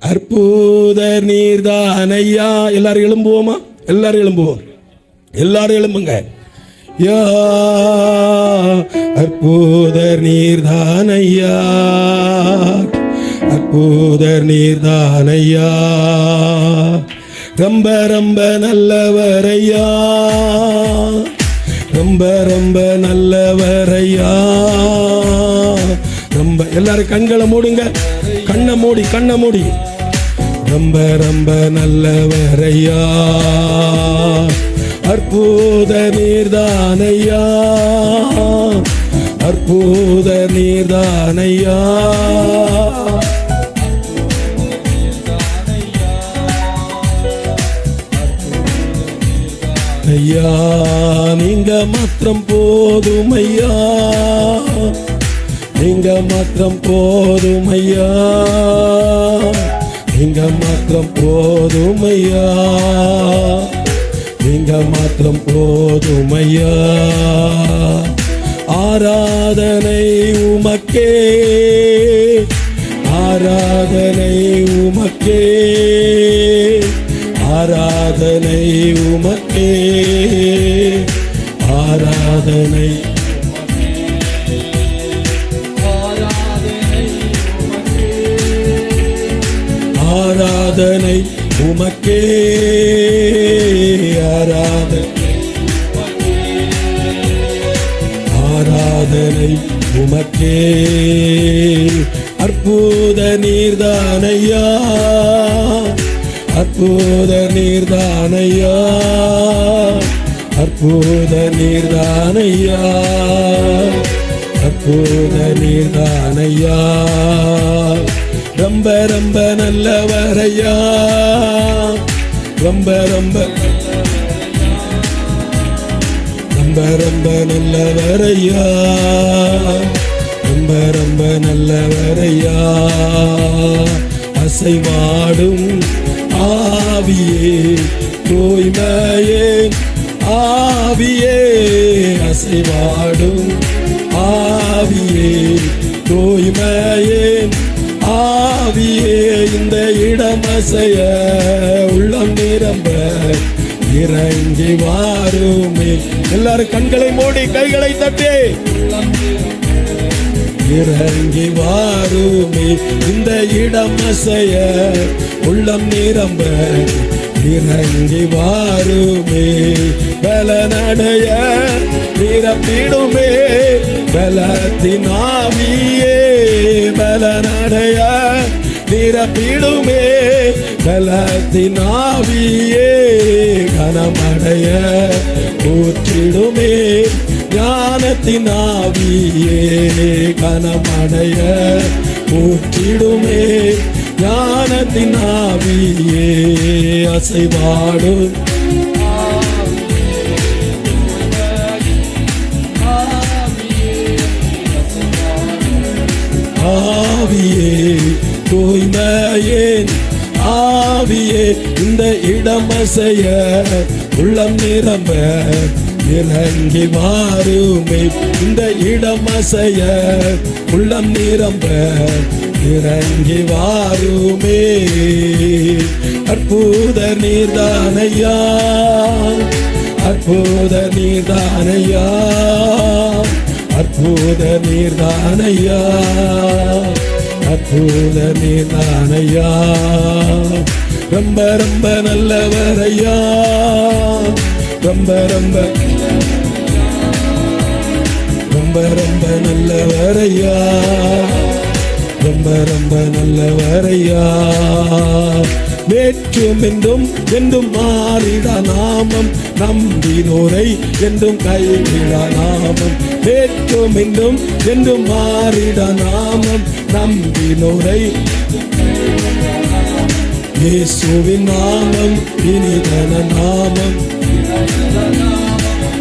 அற்புத நீர்தான் ஐயா. எல்லாரும் எழும்புவோமா? எல்லாரும் எழும்புவோம். எல்லாரும் எழும்புங்க. யா அற்புத நீர்தான் ஐயா. அற்புத நீர்தான் ஐயா. ரொம்ப ரொம்ப நல்லவர் ஐயா. ரொம்ப ரொம்ப நல்லவர் ஐயா. ரொம்ப எல்லாரும் கண்களை மூடுங்க. கண்ணை மூடி கண்ணை மூடி. ரொம்ப ரொம்ப நல்லவரையா? அற்புத நீர்தானையா? அற்புத நீர்தானையா? ஐயா நீங்க மாத்திரம் போதும் ஐயா. நீங்க மாத்திரம் போதும் ஐயா. நீங்க மாத்திரம் போதுமையா? ஐயா மாத்திரம் போதுமையா? ஆராதனை உமக்கே ஆராதனை உமக்கே ஆராதனை உமக்கே ஆராதனை ஆராதனை உமக்கே ஆராதனை. ஆராதனை உமக்கே. அற்புத நீர்தானையா அற்புத நீர்தானையா அற்புத நீர்தானையா அற்புத நீர்தானையா. ரொம்ப ரொம்ப நல்லவரையா? ரொம்ப ரொம்ப. ரொம்ப ரொம்ப நல்லவரையா? ரொம்ப ரொம்ப நல்லவரையா? அசைவாடும் ஆவியே தூய்மையே ஆவியே. அசைவாடும் ஆவியே தூய்மையே. ஆசைய அசைய உள்ளம் நிரம்ப இறங்கி வாருமே. எல்லாரும் கண்களை மூடி கைகளை தட்டி. இறங்கி வாருமே. இந்த இடம் அசைய உள்ளம் நிரம்ப இறங்கி வாருமே. பல நடைய நிரப்பிடுமே. பலத்தினாவியே பல நடைய நிரப்பிடுமே பலத்தின் ஆவியே கனமடைய ஊற்றிடுமே. ஞானத்தின் ஆவியே கனமடைய ஊற்றிடுமே. ஞானத்தின் ஆவியே அசைவாடும். ஏன் ஆவியே இந்த இடம் அசைய உள்ளம் நிரம்ப இறங்கி மாறுமே இந்த இடம் அசைய உள்ளம் நிரம்ப இறங்கி வாருமே. அற்புத நீர்தானையா அற்புத நீர்தானையா அற்புத நீர்தானையா. அற்புத நீர்தானையா ரொம்ப ரொம்ப நல்லவரையா. ரொம்ப ரொம்ப ரொம்ப ரொம்ப நல்லவரையா. ரொம்ப ரொம்ப நல்லவரையா. நேற்றும் என்றும் என்றும் மாறிட நாமம். நம்பினோரை என்றும் கைவிட நாமம். நேற்றும் என்றும் என்றும் மாறிட நாமம். நம்பினோரை இயேசுவின் நாமம். இனிதன நாமம்.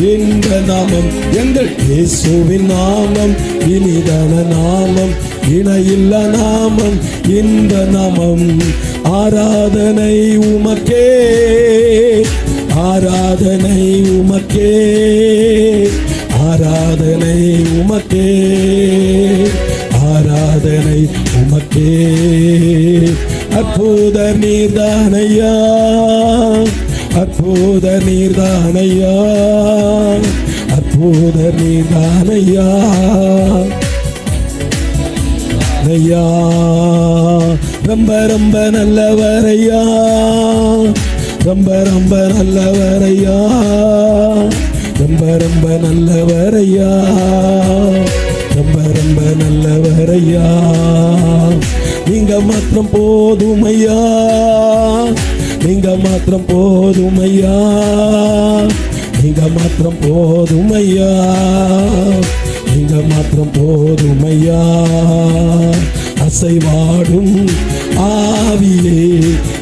இந்த நாமம் எங்கள் இயேசுவின் நாமம். இனிதன நாமம். இணையில்ல நாமம் இந்த நாமம். ஆராதனை உமக்கே ஆராதனை உமக்கே ஆராதனை உமக்கே ஆராதனை உமக்கே. அற்புத நீர்தானையா அற்புத நீர்தானையா அற்புத நீர்தானையா. ஐயா. ரொம்ப ரொம்ப நல்லவரையா ரொம்ப ரொம்ப நல்லவரையா ரொம்ப ரொம்ப நல்லவரையா ரொம்ப ரொம்ப நல்லவரையா நீங்க மாத்திரம் போதுமையா நீங்க மாத்திரம் போதுமையா நீங்க மாத்திரம் போதுமையா இந்த மாத்திரம் போதுமையா? அசைவாடும் ஆவியே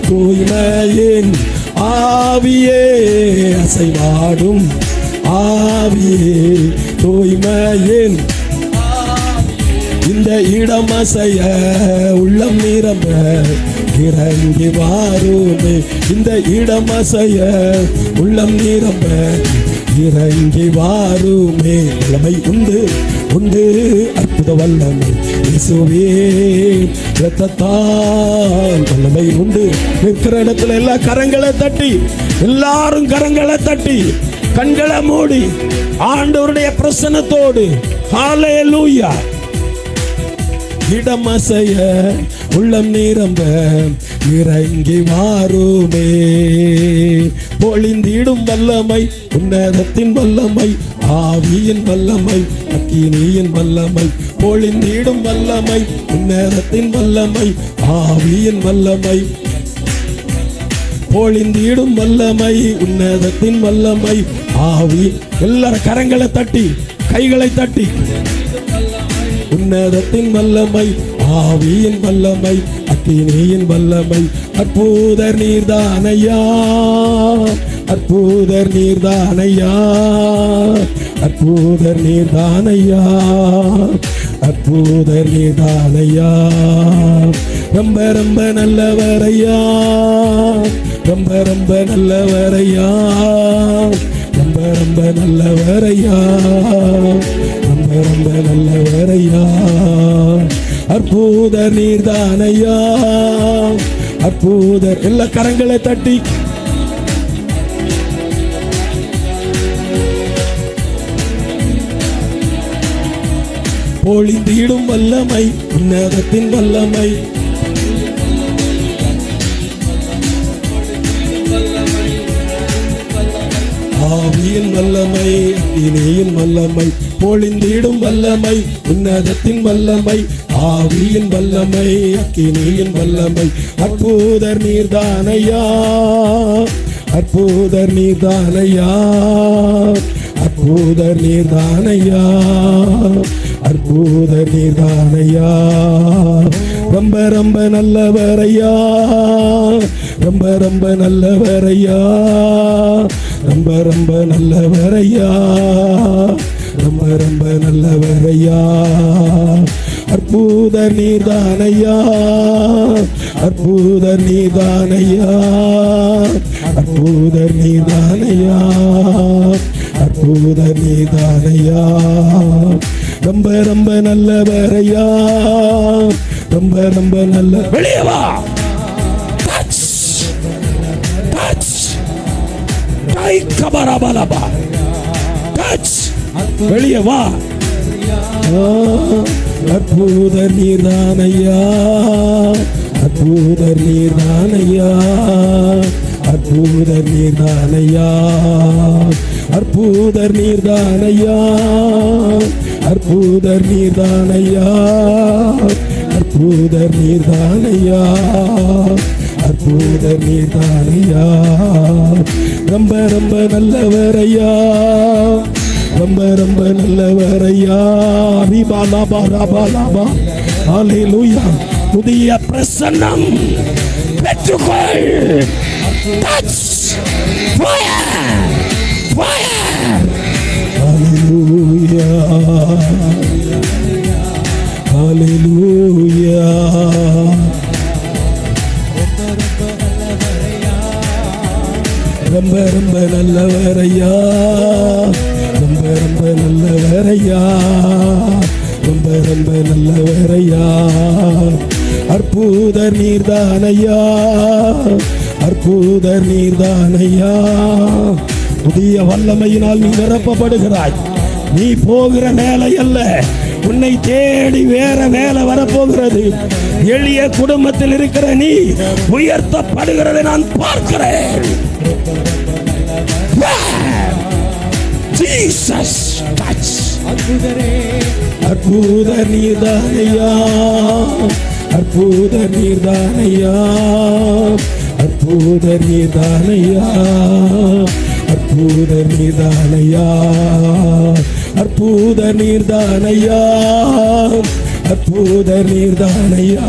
தூய்மையின் ஆவியே. அசைவாடும் ஆவியே தூய்மையின் இந்த இடம் அசைய உள்ளம் நிரம்ப இறங்கி வாருமே. இந்த இடம் அசைய உள்ளம் நிரம்ப இறங்கி வாருமே. வல்லமை உண்டு உண்டு அற்புத வல்லமை. இசுவே இரத்தத்தால் வல்லமை உண்டு. நிற்கிற இடத்துல எல்லா கரங்களை தட்டி எல்லாரும் கரங்களை தட்டி கண்களை மூடி ஆண்டவருடைய பிரசன்னத்தோடு. ஹalleluya இடமசைய உள்ளம் நிரம்ப இறங்கி மாறுமே பொழிந்திடும் வல்லமை உன்னதத்தின் வல்லமை ஆவியின் வல்லமை அக்கினியின் வல்லமை. பொழிந்திடும் வல்லமை உன்னதத்தின் வல்லமை ஆவியின் வல்லமை. பொழிந்திடும் வல்லமை உன்னதத்தின் வல்லமை ஆவி. எல்லாரும் கரங்களை தட்டி கைகளை தட்டி. உன்னதத்தின் வல்லமை ஆவியின் வல்லமை அத்தினியின் வல்லமை. அற்புதர் நீர்தானையா அற்புதர் நீர்தானையா அற்புதர் நீர்தானையா அற்புதர் நீர்தானையா. ரொம்ப ரொம்ப நல்லவரையா ரொம்ப ரொம்ப நல்லவரையா ரொம்ப ரொம்ப நல்லவரையா. அற்புத நீர்தானையா? அற்புதர் எல்லா கரங்களை தட்டி. பொழிந்திடும் வல்லமை உன்னதத்தின் வல்லமை. ஆவியின் வல்லமை இனியின் வல்லமை பொழிந்திடும் வல்லமை உன்னதத்தின் வல்லமை ஆவியின் வல்லமை அக்கினியின் வல்லமை. அற்புதர் நீர்தானையா அற்புதர் நீர்தானையா அற்புதர் நீர்தானையா அற்புதர் நீர்தானையா. ரொம்ப ரொம்ப நல்லவரையா ரொம்ப ரொம்ப நல்லவரையா. ரொம்ப ரொம்ப நல்லவரையா? ரொம்ப ரொம்ப நல்லவரையா? அற்புத நீதானையா அற்புத நீதானையா அற்புத நீதானையா அற்புத நீதானையா ரொம்ப ரொம்ப நல்லவரையா? ரொம்ப ரொம்ப நல்ல வெளியவா கை கபரபலபா டச் வெளியே வா. அற்புத நீர்தானையா அற்புத நீர்தானையா அற்புத நீர்தானையா அற்புத நீர்தானையா அற்புத நீர்தானையா அற்புத நீர்தானையா அற்புத நீர்தானையா ரொம்ப ரொம்ப நல்லவரையா. ரொம்ப ரொம்ப நல்லவரையா. ரீபா லாபா ராபா லாபா ஹalleluya. புதிய பிரசன்னம். பெற்றுக்கொள். டச் ஃபயர் ஃபயர் ஹalleluya ஹalleluya வல்லமையினால் நீ நிரப்பப்படுகிறாய். நீ போகிற வேலை அல்ல. உன்னை தேடி வேற வேலை வரப்போகிறது. எளிய குடும்பத்தில் இருக்கிற நீ உயர்த்தப்படுகிறதை நான் பார்க்கிறேன். Jesus touch அற்புத நீர்தானையா. அற்புத நீர்தானையா. அற்புத நீர்தானையா. அற்புத நீர்தானையா? அற்புத நீர்தானையா? அற்புத நீர்தானையா?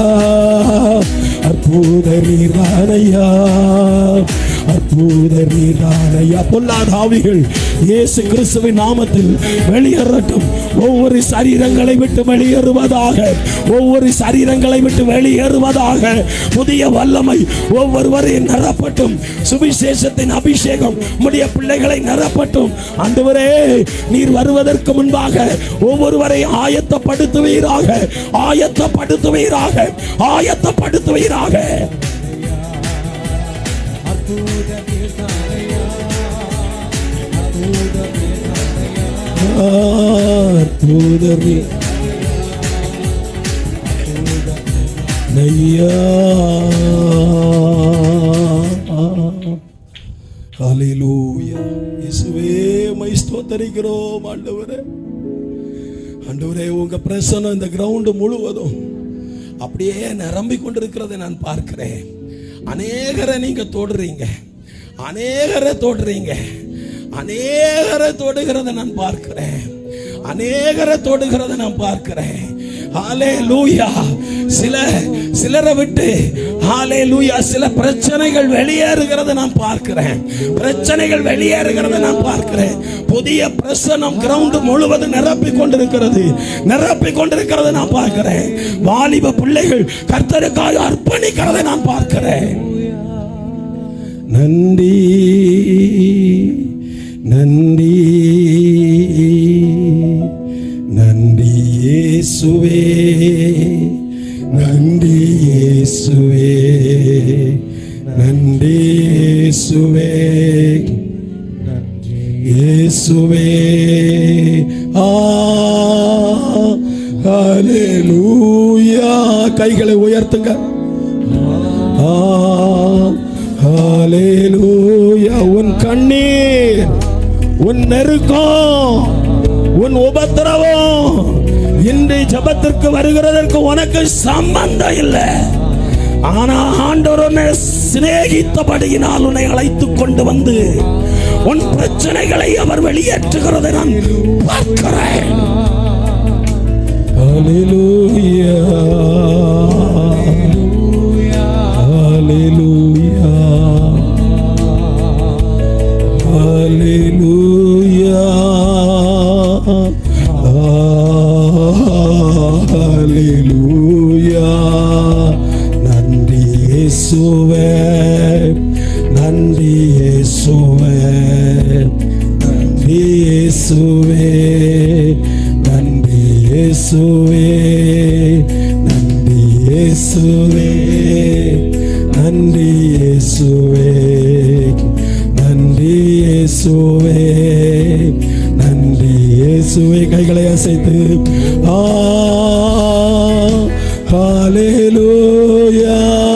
அற்புத நீர்தானையா? அற்புத நீர்தானையா பொல்லாத ஆவிகள் இயேசு கிறிஸ்துவின் நாமத்தில் வெளியேறட்டும். ஒவ்வொரு சரீரங்களை விட்டு வெளியேறுவதாக ஒவ்வொரு சரீரங்களை விட்டு வெளியேறுவதாக புதிய வல்லமை ஒவ்வொருவரையும் நிரப்பட்டும். சுவிசேஷத்தின் அபிஷேகம் உம்முடைய பிள்ளைகளை நிரப்பட்டும். அன்றுவரே நீர் வருவதற்கு முன்பாக ஒவ்வொருவரையும் ஆயத்தப்படுத்துவீராக ஆயத்தப்படுத்துவீராக ஆயத்தப்படுத்துவீராக. அற்புதமே நையா ஹalleluya இயேசுவே மை ஸ்தோத்தரிக்கிறோம் ஆண்டவரே. ஆண்டவரே உங்க பிரசனம் இந்த கிரவுண்டு முழுவதும் அப்படியே நிரம்பி கொண்டிருக்கிறதை நான் பார்க்கிறேன். அநேகரை நீங்க தொடுறீங்க. அநேகரை தொடுறீங்க. அநேகரை தொடுகிறத நான் பார்க்கிறேன். அநேகரை தொடுகிறத நான் பார்க்கிறேன். ஹாலே லூயா சில சிலரை விட்டு ஹாலே லூயா சில பிரச்சனைகள் வெளியேறுகிறத நான் பார்க்கிறேன். பிரச்சனைகள் வெளியேறுகிறத நான் பார்க்கிறேன். புதிய பிரசனம் கிரவுண்ட் முழுவதும் நிரப்பி கொண்டிருக்கிறது. நிரப்பி கொண்டிருக்கிறத நான் பார்க்கிறேன். வாலிப பிள்ளைகள் கர்த்தருக்காக அர்ப்பணிக்கிறதை நான் பார்க்கிறேன். நன்றி நன்றி. நன்றி. இயேசுவே நன்றி இயேசுவே நன்றி இயேசுவே. இயேசுவே ஆ ஹalleluya. கைகளை உயர்த்துங்க. உனக்கு வருகிறதற்கு உனக்கு சம்பந்தம் இல்லை ஆனா ஆண்டவர் உன்னை சிநேகித்தபடியினால் உன்னை அழைத்துக் கொண்டு வந்து உன் பிரச்சனைகளை அவர் வெளியேற்றுகிறதை நான் பார்க்கிறேன் Hallelujah. Hallelujah. ஹalleluya நன்றி இயேசு இயேசுவை கைகளை அசைத்து. ஆ ஹalleluya.